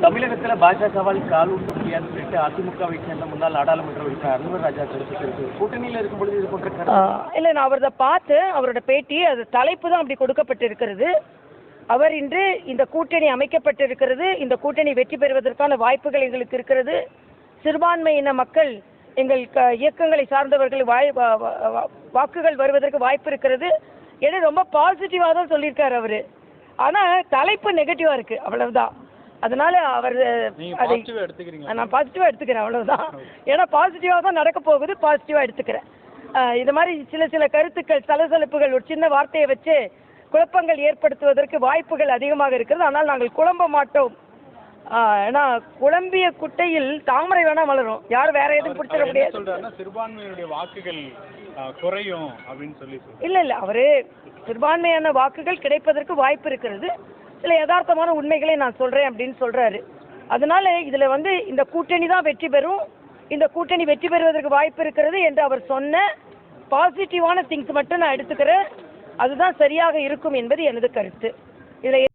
தமிழகத்தில் பாஜகவால் கால் ஊட்ட முடியாதுன்னு சொல்லிட்டு அதிமுகவை சேர்ந்த முன்னாள் நாடாளுமன்ற உறுப்பினர் அன்பர் ராஜா கருத்து கூட்டணியில் இருக்கும் பொழுது இது போன்ற இல்லை நான் அவரதை பார்த்து அவரோட பேட்டி அது தலைப்பு தான் அப்படி கொடுக்கப்பட்டிருக்கிறது. அவர் இன்று இந்த கூட்டணி அமைக்கப்பட்டிருக்கிறது. இந்த கூட்டணி வெற்றி பெறுவதற்கான வாய்ப்புகள் எங்களுக்கு இருக்கிறது. சிறுபான்மையின மக்கள் எங்கள் க இயக்கங்களை சார்ந்தவர்கள் வாய் வா- வாக்குகள் வருவதற்கு வாய்ப்பு இருக்கிறது. என ரொம்ப பாசிட்டிவாக தான் சொல்லியிருக்காரு அவர். ஆனால் தலைப்பு நெகட்டிவாக இருக்குது அவ்வளவுதான். அதனால அவர் அதை நான் பாசிட்டிவாக எடுத்துக்கிறேன் அவ்வளவுதான். ஏன்னா பாசிட்டிவாக தான் நடக்க போகுது பாசிட்டிவாக எடுத்துக்கிறேன். இது மாதிரி சில சில கருத்துக்கள் சலசலப்புகள் ஒரு சின்ன வார்த்தையை வச்சு குழப்பங்கள் ஏற்படுத்துவதற்கு வாய்ப்புகள் அதிகமாக இருக்கிறது ஆனால் நாங்கள் குழம்ப மாட்டோம். ஏன்னா குழம்பிய குட்டையில் தாமரை வேணா மலரும் யாரும் வேற எதுவும் பிடிச்சிட முடியாது. சிறுபான்மையினுடைய வாக்குகள் குறையும் அப்படின்னு சொல்லி. இல்லை இல்லை அவரு சிறுபான்மையான வாக்குகள் கிடைப்பதற்கு வாய்ப்பு இருக்கிறது. சில யதார்த்தமான உண்மைகளை நான் சொல்றேன் அப்படின்னு சொல்றாரு. அதனால இதுல வந்து இந்த கூட்டணி தான் வெற்றி பெறும். இந்த கூட்டணி வெற்றி பெறுவதற்கு வாய்ப்பு இருக்கிறது என்று அவர் சொன்ன பாசிட்டிவான திங்ஸ் மட்டும் நான் எடுத்துக்கிறேன். அதுதான் சரியாக இருக்கும் என்பது எனது கருத்து. இதில்